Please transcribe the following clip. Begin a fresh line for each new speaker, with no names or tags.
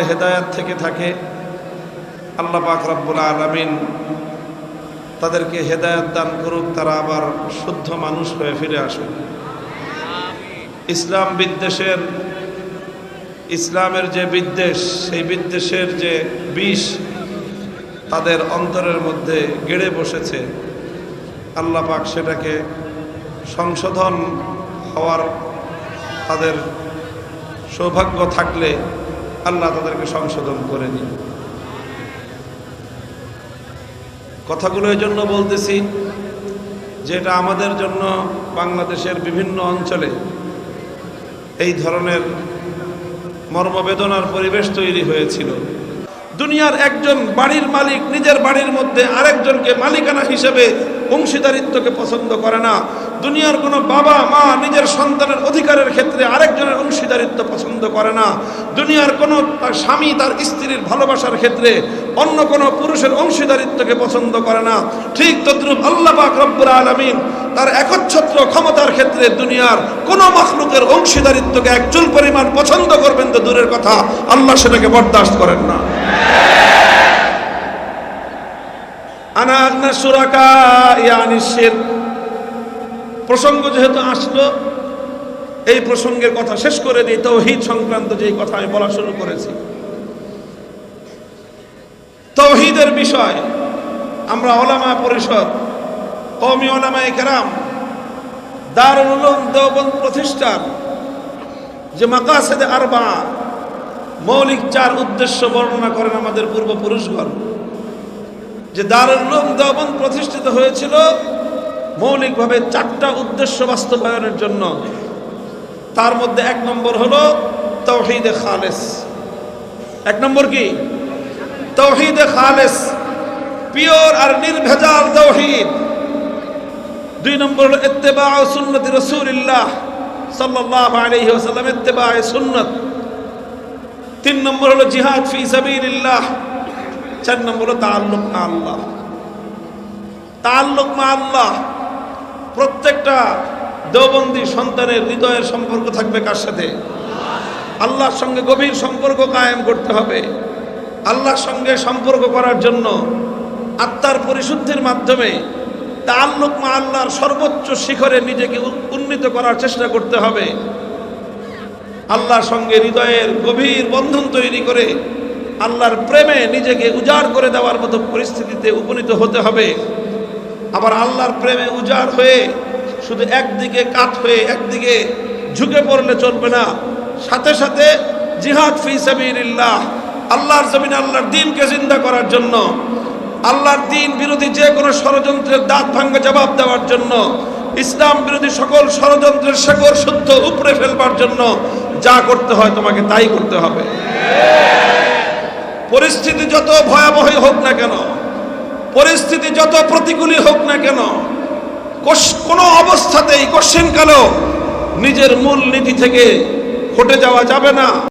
হেদায়াত থেকে থাকে। আল্লাহ পাক রব্বুল আলমিন তাদেরকে হেদায়াত দান করুক, তারা আবার শুদ্ধ মানুষ হয়ে ফিরে আসুক। ইসলাম বিদ্বেষের, ইসলামের যে বিদ্বেষ, সেই বিদ্বেষের যে বিষ তাদের অন্তরের মধ্যে গেড়ে বসেছে। আল্লাহ পাক সেটাকে সংশোধন হওয়ার তাদের সৌভাগ্য থাকলে আল্লাহ তাদেরকে সংশোধন করে দিন। কথাগুলো এই জন্য বলতেছি যেটা আমাদের জন্য বাংলাদেশের বিভিন্ন অঞ্চলে এই ধরনের মর্মবেদনার পরিবেশ তৈরি হয়েছিল। দুনিয়ার একজন বাড়ির মালিক নিজের বাড়ির মধ্যে আরেকজনকে মালিকানা হিসেবে অংশীদারিত্বকে পছন্দ করে না। দুনিয়ার কোনো বাবা, মা নিজের সন্তানের অধিকারের ক্ষেত্রে আরেকজনের অংশীদারিত্ব পছন্দ করে না। দুনিয়ার কোনো তার স্বামী তার স্ত্রীর ভালোবাসার ক্ষেত্রে অন্য কোনো পুরুষের অংশীদারিত্বকে পছন্দ করে না। ঠিক তদ্রুপ আল্লাহ পাক রব্বুল আলামিন তার একচ্ছত্র ক্ষমতার ক্ষেত্রে দুনিয়ার কোন মখলুকের অংশীদারিত্বকে একচুল পরিমাণ পছন্দ করবেন তো দূরের কথা, আল্লাহ সেটাকে বরদাস্ত করেন না। প্রসঙ্গ যেহেতু আসলো, এই প্রসঙ্গের কথা শেষ করে দিই, তৌহিদ সংক্রান্ত যেই কথা আমি বলা শুরু করেছি। তৌহিদের বিষয়, আমরা ওলামা পরিষদ কৌমি ওলামা কেরাম, দারুল উলুম দেওবন্দ প্রতিষ্ঠান যে মাকাসেদে আরবা, মৌলিক চার উদ্দেশ্য বর্ণনা করেন আমাদের পূর্বপুরুষগণ। যে দারুল উলুম দেওবন্দ প্রতিষ্ঠিত হয়েছিল মৌলিকভাবে চারটা উদ্দেশ্য বাস্তবায়নের জন্য। তার মধ্যে এক নম্বর হলো তৌহিদে খালেস। এক নম্বর কি? তৌহিদে খালেস, পিওর আর নির্ভেজাল তৌহিদ। দুই নম্বর হলো ইত্তেবা সুন্নতি রসুলিল্লাহ সাল্লাল্লাহু আলাইহি ওয়াসাল্লাম, ইত্তেবা সুন্নত। তিন নম্বর হলো জিহাদ ফি সাবিলিল্লাহ। চার নম্বর হলো তাআল্লুক মা আল্লাহ। তাআল্লুক মা আল্লাহ, প্রত্যেকটা দেওবন্দি সন্তানের হৃদয়ের সম্পর্ক থাকবে কার সাথে? আল্লাহর সঙ্গে গভীর সম্পর্ক কায়েম করতে হবে। আল্লাহর সঙ্গে সম্পর্ক করার জন্য আত্মার পরিশুদ্ধির মাধ্যমে তাল্লুক মা আল্লাহর সর্বোচ্চ শিখরে নিজেকে উন্নীত করার চেষ্টা করতে হবে। আল্লাহর সঙ্গে হৃদয়ের গভীর বন্ধন তৈরি করে আল্লাহর প্রেমে নিজেকে উজাড় করে দেওয়ার মতো পরিস্থিতিতে উপনীত হতে হবে। আবার আল্লাহর প্রেমে উজাড় হয়ে শুধু একদিকে কাত হয়ে একদিকে ঝুঁকে পড়লে চলবে না। সাথে সাথে জিহাদ ফি সাবিলিল্লাহ, আল্লাহর জমিন আল্লাহর দিনকে জিন্দা করার জন্য আল্লাহর দিন বিরোধী যে কোনো ষড়যন্ত্রের দাঁত ভাঙ্গে জবাব দেওয়ার জন্য, ইসলাম বিরোধী সকল ষড়যন্ত্রের শেকড় শুদ্ধ উপড়ে ফেলবার জন্য যা করতে হয় তোমাকে তাই করতে হবে। পরিস্থিতি যত ভয়াবহই হোক না কেন, পরিস্থিতি যত প্রতিকূলই হোক না কেন কোনো অবস্থাতেই কোশ্চেন কালেও নিজের মূল নীতি থেকে হটে যাওয়া যাবে না।